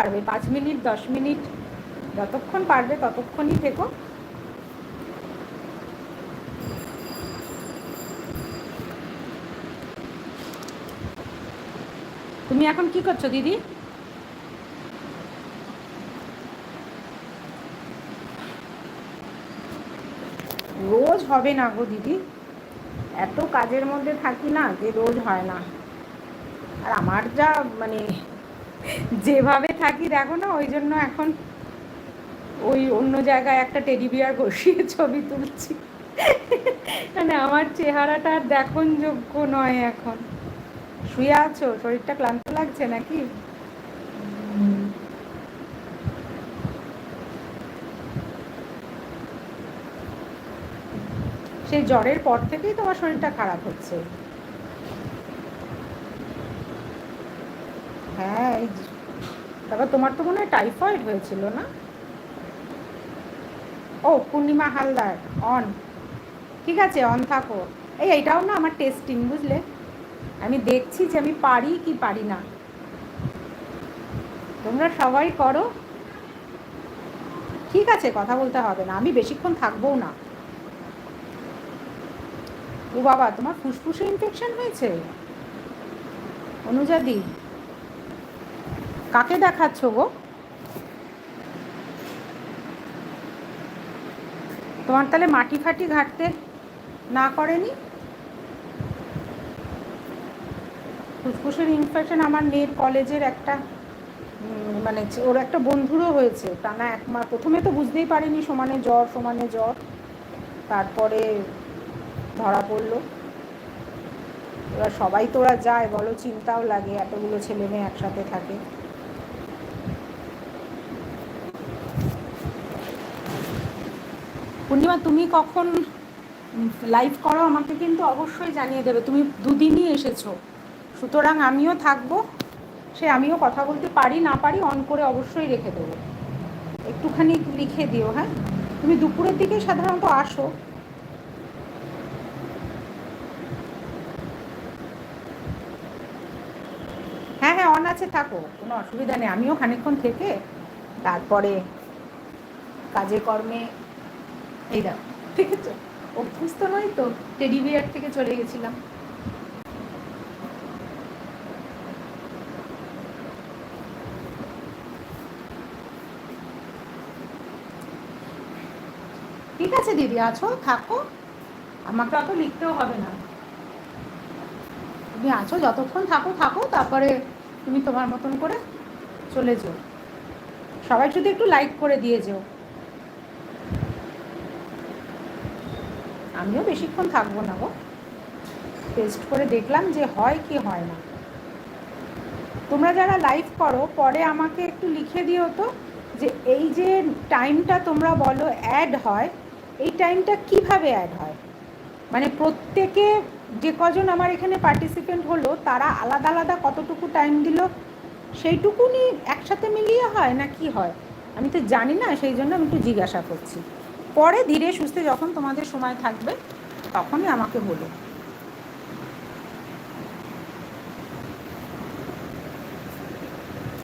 পারবে, পাঁচ মিনিট, দশ মিনিট, যতক্ষণ পারবে ততক্ষণই থেকো। তুমি এখন কি করছ, দিদি? রোজ হবে না গো দিদি। এত কাজের মধ্যে থাকি না যে রোজ হয় না। আর আমার যা মানে যেভাবে থাকি, দেখো না, ওই জন্য এখন ওই অন্য জায়গায় একটা টেডি বিয়ার বসিয়ে ছবি তুলছি। মানে আমার চেহারাটা আর দেখনযোগ্য নয় এখন। শুয়ে আছো? শরীরটা ক্লান্ত লাগছে নাকি? সেই জ্বরের পর থেকেই তোমার শরীরটা খারাপ হচ্ছে। হ্যাঁ এই তারপর তোমার তো মনে হয় টাইফয়েড হয়েছিল না? ও, পূর্ণিমা হালদার অন ঠিক আছে অন থাকো। এই, এইটাও না আমার টেস্টিং বুঝলে? আমি দেখছি যে আমি পারি কি পারি না। তোমরা সবাই করো। ঠিক আছে, কথা বলতে হবে না। আমি বেশিক্ষণ থাকবোও না। ও বাবা, তোমার ফুসফুসে ইনফেকশন হয়েছে? অনুজাদি কাকে দেখাচ্ছ গো? তোমার তাহলে মাটি ফাটি ঘাটতে না করেনি? ফুসফুসের ইনফেকশন আমার মেয়ের কলেজের একটা মানে ওর একটা বন্ধুরও হয়েছে, টানা এক মাস। প্রথমে তো বুঝতেই পারিনি সমানে জ্বর সমানে জ্বর। তারপরে ধরা পড়ল। এবার সবাই তোরা যায় বলো চিন্তাও লাগে, এতগুলো ছেলে মেয়ে একসাথে থাকে। পূর্ণিমা, তুমি কখন লাইভ করো আমাকে কিন্তু অবশ্যই জানিয়ে দেবে। তুমি দুদিনই এসেছ। সুতরাং আমিও থাকব। সে আমিও কথা বলতে পারি, না পারি অন করে অবশ্যই রেখে দেবো। একটুখানি লিখে দিও হ্যাঁ? তুমি দুপুরের দিকে সাধারণত আসো। হ্যাঁ হ্যাঁ অন আছে, থাকো। কোনো অসুবিধা নেই। আমিও খানিক্ষণ থেকে তারপরে কাজে, কর্মে এই দাও ঠিক আছে? অভ্যস্ত নয় তো? টেডি বিয়ার থেকে চলে গেছিলাম। ঠিক আছে, দিদি, আছো? থাকো। আমাকে অত লিখতেও হবে না। তুমি আছো, যতক্ষণ থাকো থাকো, তারপরে তুমি তোমার মতন করে চলে যাও। সবাই শুধু একটু লাইক করে দিয়ে যেও। আমিও বেশিক্ষণ থাকব না গো। টেস্ট করে দেখলাম যে হয় কি হয় না। তোমরা যারা লাইভ করো, পরে আমাকে একটু লিখে দিও তো যে এই যে টাইমটা তোমরা বলো অ্যাড হয়, এই টাইমটা কীভাবে অ্যাড হয়? মানে প্রত্যেকে যে কজন আমার এখানে পার্টিসিপেন্ট হলো, তারা আলাদা আলাদা কতটুকু টাইম দিল, সেইটুকুনি একসাথে মিলিয়ে হয় না কি হয়? আমি তো জানি না সেই জন্য আমি একটু জিজ্ঞাসা করছি। পরে ধীরে সুস্থে যখন তোমাদের সময় থাকবে, তখনই আমাকে বলো।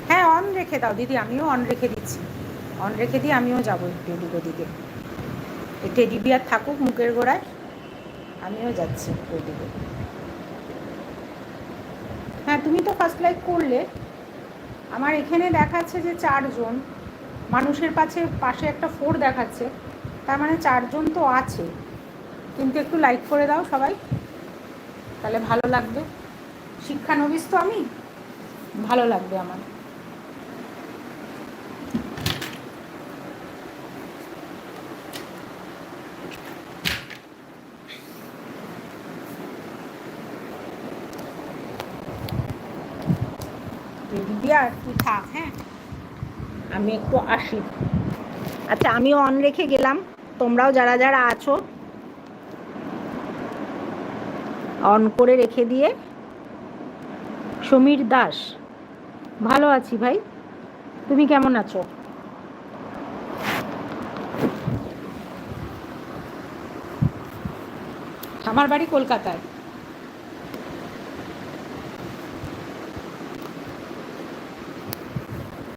হ্যাঁ অন রেখে দাও। দিদি, আমিও অন রেখে দিচ্ছি। অন রেখে দিয়ে আমিও যাব একটু এদিক ওদিকে টেডি বিয়ার থাকুক মুখের গোড়ায়, আমিও যাচ্ছি ওদিকে হ্যাঁ তুমি তো ফার্স্ট লাইক করলে। আমার এখানে দেখাচ্ছে যে চারজন। মানুষের পাশে পাশে একটা ফোর দেখাচ্ছে। তার মানে চারজন তো আছে। কিন্তু একটু লাইক করে দাও সবাই। তাহলে ভালো লাগবে। শিক্ষানবিস তো আমি। ভালো লাগবে আমার। দিদি আর থাক হ্যাঁ? আমি একটু আসি। আচ্ছা আমিও অন রেখে গেলাম। তোমরাও যারা যারা আছো অন করে রেখে দিয়ে, সমীর দাস, ভালো আছি ভাই। তুমি কেমন আছো? আমার বাড়ি কলকাতায়।